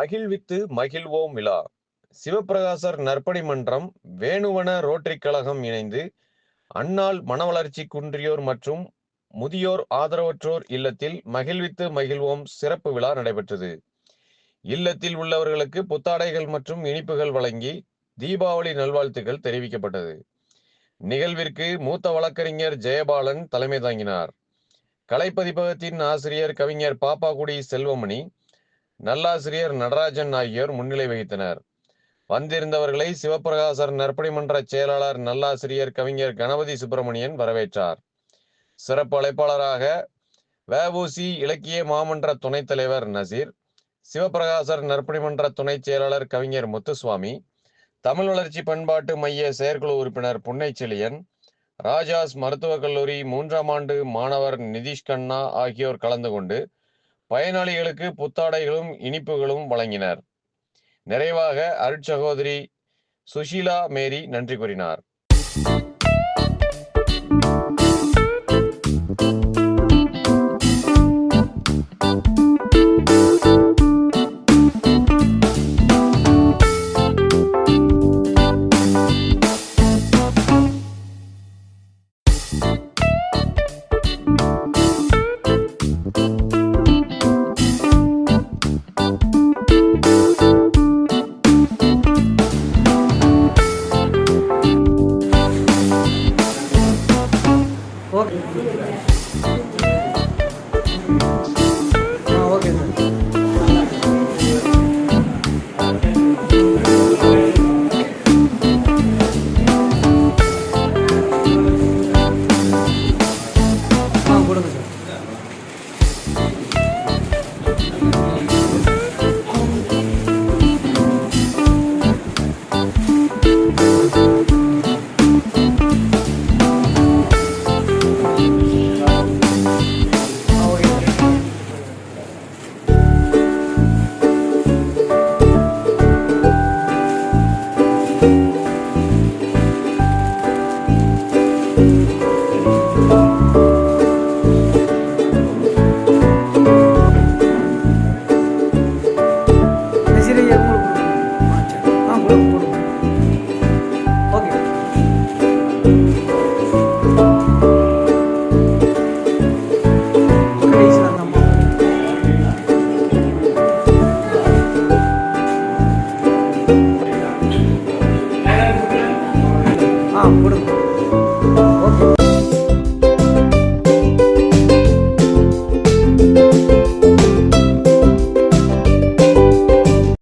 மகிழ்வித்து மகிழ்வோம் விழா. சிவப்பிரகாசர் நற்பணி மன்றம் வேணுவன ரோட்டரி கழகம் இணைந்து அன்னாள் மனவளர்ச்சி குன்றியோர் மற்றும் முதியோர் ஆதரவற்றோர் இல்லத்தில் மகிழ்வித்து மகிழ்வோம் சிறப்பு விழா நடைபெற்றது. இல்லத்தில் உள்ளவர்களுக்கு புத்தாடைகள் மற்றும் இனிப்புகள் வழங்கி தீபாவளி நல்வாழ்த்துக்கள் தெரிவிக்கப்பட்டது. நிகழ்விற்கு மூத்த வழக்கறிஞர் ஜெயபாலன் தலைமை தாங்கினார். கலைப்பதிப்பகத்தின் ஆசிரியர் கவிஞர் பாப்பாக்குடி செல்வமணி நல்லாசிரியர் நடராஜன் ஆகியோர் முன்னிலை வகித்தனர். வந்திருந்தவர்களை சிவபிரகாசர் நற்பணிமன்ற செயலாளர் நல்லாசிரியர் கவிஞர் கணபதி சுப்பிரமணியன் வரவேற்றார். சிறப்பு அழைப்பாளராக வஉசி இலக்கிய மாமன்ற துணைத் தலைவர் நசீர் சிவபிரகாசர் நற்பணிமன்ற துணைச் செயலாளர் கவிஞர் முத்துசுவாமி தமிழ் வளர்ச்சி பண்பாட்டு மைய செயற்குழு உறுப்பினர் புன்னைச்செழியன் ராஜாஸ் மருத்துவக் கல்லூரி மூன்றாம் ஆண்டு மாணவர் நிதிஷ் கண்ணா ஆகியோர் கலந்து கொண்டு பயனாளிகளுக்கு புத்தாடைகளும் இனிப்புகளும் வழங்கினர். நிறைவாக அருட்சகோதரி சுஷீலா மேரி நன்றி கூறினார். boa. ஆ கொடுங்க.